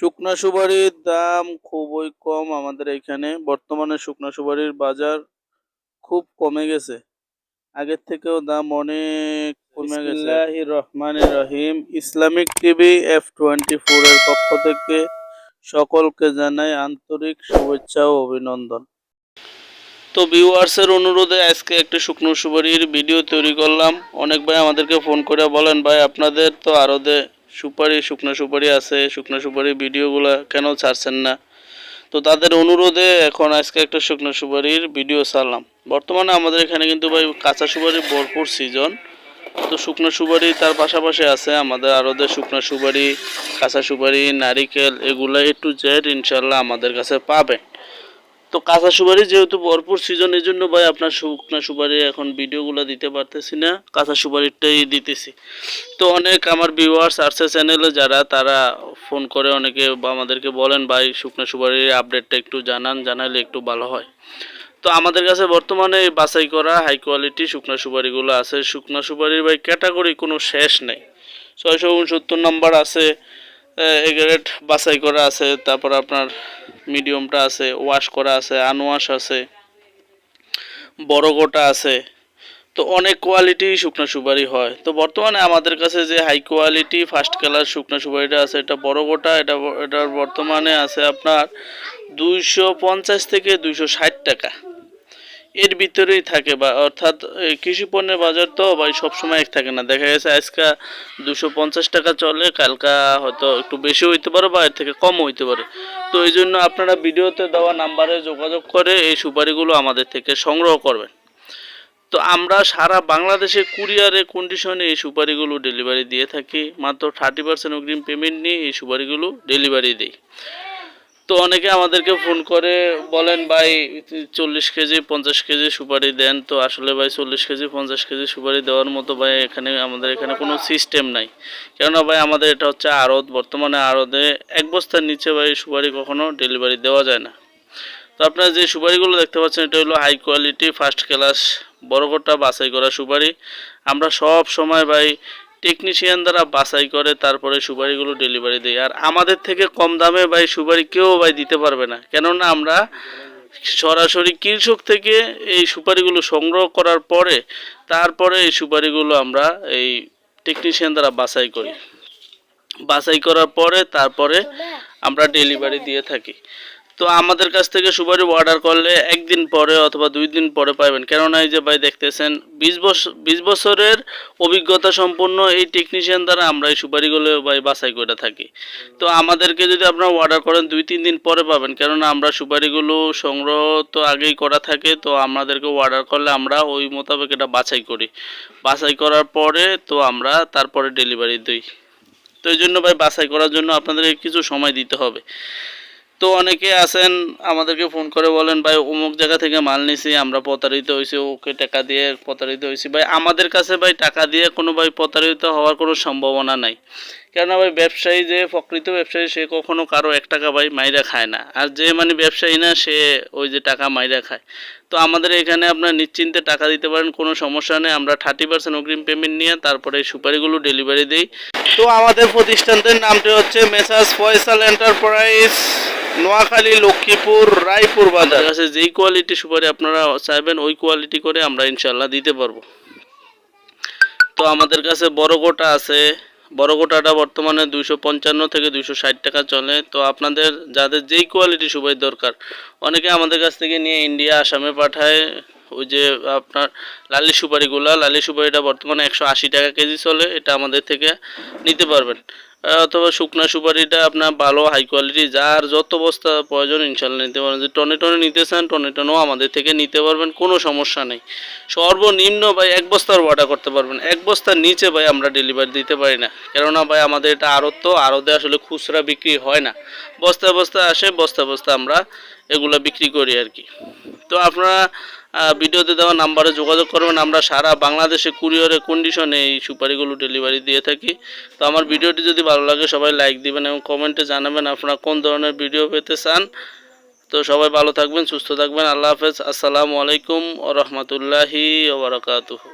শুকনা সুপারির দাম খুবই কম আমাদের এখানে। বর্তমানে শুকনা সুপারির বাজার খুব কমে গেছে। আগের থেকেও দাম অনেক কমে গেছে। রহমানির রহিম। Islamic TV F twenty four এর পক্ষ থেকে সকলকে জানাই আন্তরিক শুভেচ্ছা ও অভিনন্দন। তো ভিউয়ার্সের অনুরোধে আজকে একটি শুকনো সুপারির ভিডিও তৈরি করলাম। অনেক ভাই আমাদেরকে ফোন করে বলেন ভাই আপনাদের তো আরদে সুপারি, শুকনো সুপারি আছে, শুকনো সুপারি ভিডিওগুলো কেন ছাড়ছেন না? তো তাদের অনুরোধে এখন আজকে একটা শুকনো সুপারির ভিডিও ছাড়লাম। বর্তমানে আমাদের এখানে কিন্তু ভাই কাঁচা সুপারির ভরপুর সিজন তো শুকনো সুপারি তার পাশাপাশি আছে আমাদের আরদে শুকনো সুপারি, কাঁচা সুপারি, নারিকেল, এগুলো একটু জেড ইনশাল্লাহ আমাদের কাছে পাবেন। তো কাঁচা সুপারি যেহেতু ভরপুর সিজন এই জন্য ভাই আপনার শুকনা সুপারি এখন ভিডিওগুলো দিতে পারতেছি না। কাঁচা সুপারিটাই দিতেছি। তো অনেক আমার ভিউয়ার্স আছে চ্যানেলে যারা তারা ফোন করে, অনেকে আমাদেরকে বলেন, ভাই, শুকনা সুপারির আপডেটটা একটু জানান, জানাইলে একটু ভালো হয়। তো আমাদের কাছে বর্তমানে বাছাই করা হাই কোয়ালিটি শুকনা সুপারিগুলো আছে। শুকনা সুপারির ভাই ক্যাটাগরি কোনো শেষ নেই। ছয়শো উনসত্তর নম্বর আছে। এ গ্রেড বাছাই করা আছে, তারপর আপনার মিডিয়ামটা আছে ওয়াশ করা আছে আনওয়াশ আছে, বড় গোটা আছে। তো অনেক কোয়ালিটি শুকনো সুপারি হয়। তো বর্তমানে আমাদের কাছে যে হাই কোয়ালিটি ফার্স্ট কালার শুকনো সুপারিটা আছে, এটা বড় গোটা, এটা এটার বর্তমানে আছে আপনার দুইশো পঞ্চাশ থেকে দুইশো ষাট টাকা। এর ভিতরেই থাকে বা অর্থাৎ কৃষি পণ্যের বাজার তো ভাই সবসময় এক থাকে না। দেখা গেছে আজকে দুশো পঞ্চাশ টাকা চলে, কালকা হয়তো একটু বেশি হইতে পারে বা এর থেকে কম হইতে পারে। তো এই জন্য আপনারা ভিডিওতে দেওয়া নাম্বারে যোগাযোগ করে এই সুপারিগুলো আমাদের থেকে সংগ্রহ করবেন। তো আমরা সারা বাংলাদেশে কুরিয়ারে কন্ডিশনে এই সুপারিগুলো ডেলিভারি দিয়ে থাকি। মাত্র থার্টি পার্সেন্ট অগ্রিম পেমেন্ট নিয়ে এই সুপারিগুলো ডেলিভারি দিই। তো অনেকে আমাদেরকে ফোন করে, বলেন ভাই, চল্লিশ কেজি, পঞ্চাশ কেজি সুপারি দেন। তো আসলে ভাই, চল্লিশ কেজি, পঞ্চাশ কেজি সুপারি দেওয়ার মতো ভাই এখানে আমাদের এখানে কোনো সিস্টেম নাই। কেননা ভাই, আমাদের এটা হচ্ছে আড়ত। বর্তমানে আড়তে এক বস্তার নিচে ভাই সুপারি কখনো ডেলিভারি দেওয়া যায় না। তো আপনারা যে সুপারিগুলো দেখতে পাচ্ছেন, এটা হলো হাই কোয়ালিটি ফার্স্ট ক্লাস বড় কোটা বাছাই করা সুপারি। আমরা সব সময় ভাই টেকনিশিয়ান দ্বারা বাছাই করে, তারপরে সুপারিগুলো ডেলিভারি দিই আর আমাদের থেকে কম দামে ভাই সুপারি কেউ ভাই দিতে পারবে না। কেননা আমরা সরাসরি কৃষক থেকে এই সুপারিগুলো সংগ্রহ করার পরে, তারপরে এই সুপারিগুলো আমরা এই টেকনিশিয়ান দ্বারা বাছাই করি। বাছাই করার পরে, তারপরে আমরা ডেলিভারি দিয়ে থাকি। তো আমাদের কাছ থেকে সুপারি অর্ডার করলে একদিন পরে অথবা দুই দিন পরে পাবেন কেননা এই যে ভাই দেখতেছেন, বিশ বছর বিশ বছরের অভিজ্ঞতা সম্পন্ন এই টেকনিশিয়ান দ্বারা আমরা এই সুপারিগুলো ভাই বাছাই করে থাকি। তো আমাদেরকে যদি আপনারা অর্ডার করেন, দুই তিন দিন পরে পাবেন। কেননা আমরা সুপারিগুলো সংগ্রহ তো আগেই করা থাকে, তো আমাদেরকে অর্ডার করলে আমরা ওই মোতাবেক এটা বাছাই করি। বাছাই করার পরে তো আমরা তারপরে ডেলিভারি দিই। তো এই জন্য ভাই বাছাই করার জন্য আপনাদেরকে কিছু সময় দিতে হবে। তো অনেকে আছেন, আমাদেরকে ফোন করে বলেন, ভাই, অমুক জায়গা থেকে মাল নিছি, আমরা প্রতারিত হয়েছি ওকে টাকা দিয়ে প্রতারিত হয়েছি ভাই, আমাদের কাছে ভাই টাকা দিয়ে কোনো ভাই প্রতারিত হওয়ার কোনো সম্ভাবনা নাই। কেননা ভাই, ব্যবসায়ী যে প্রকৃত ব্যবসায়ী, সে কখনো কারও এক টাকা ভাই মাইরা খায় না। আর যে মানে ব্যবসায়ী না, সে ওই যে টাকা মাইরা খায়। তো আমাদের এখানে আপনার নিশ্চিন্তে টাকা দিতে পারেন, কোনো সমস্যা নেই। আমরা থার্টি পার্সেন্ট অগ্রিম পেমেন্ট নিয়ে তারপরে সুপারিগুলো ডেলিভারি দিই। তো আমাদের প্রতিষ্ঠানটির নামটি হচ্ছে মেসাজ ফয়সাল এন্টারপ্রাইজ। নোয়াখালী, লক্ষ্মীপুর, রায়পুর বাজার। কাছে যেই কোয়ালিটি সুপারি আপনারা চাইবেন, ওই কোয়ালিটি করে আমরা ইনশাল্লাহ দিতে পারব। তো আমাদের কাছে বড় গোটা আছে। বড় গোটাটা বর্তমানে দুইশো পঞ্চান্ন থেকে দুইশো ষাট টাকা চলে। তো আপনাদের যাদের যেই কোয়ালিটি সুপারি দরকার, অনেকে আমাদের কাছ থেকে নিয়ে ইন্ডিয়া, আসামে পাঠায়। ওই যে আপনার লালি সুপারিগুলা, লালি সুপারিটা বর্তমানে একশো আশি টাকা কেজি চলে। এটা আমাদের থেকে নিতে পারবেন। অথবা শুকনা সুপারিটা আপনার ভালো হাই কোয়ালিটি যার যত বস্তা প্রয়োজন ইনশাল্লাহ নিতে পারবেন। যে টনে টনে নিতে চান, টনে টনেও আমাদের থেকে নিতে পারবেন, কোনো সমস্যা নেই। সর্বনিম্ন ভাই এক বস্তার অর্ডার করতে পারবেন। এক বস্তার নিচে ভাই আমরা ডেলিভারি দিতে পারি না। কেননা ভাই আমাদের এটা আড়ত তো আড়তে আসলে খুচরা বিক্রি হয় না। বস্তা বস্তা আসে বস্তা বস্তা আমরা এগুলো বিক্রি করি আর কি। তো আপনারা ভিডিওতে দেওয়া নাম্বারে যোগাযোগ করবেন। আমরা সারা বাংলাদেশে কুরিয়ারে কন্ডিশনে এই সুপারিগুলো ডেলিভারি দিয়ে থাকি। তো আমার ভিডিওটি যদি ভালো লাগে, সবাই লাইক দিবেন এবং কমেন্টে জানাবেন আপনারা কোন ধরনের ভিডিও পেতে চান। তো সবাই ভালো থাকবেন, সুস্থ থাকবেন। আল্লাহ হাফেজ। আসসালামু আলাইকুম ও রহমতুল্লাহি ওবরাকাতুহু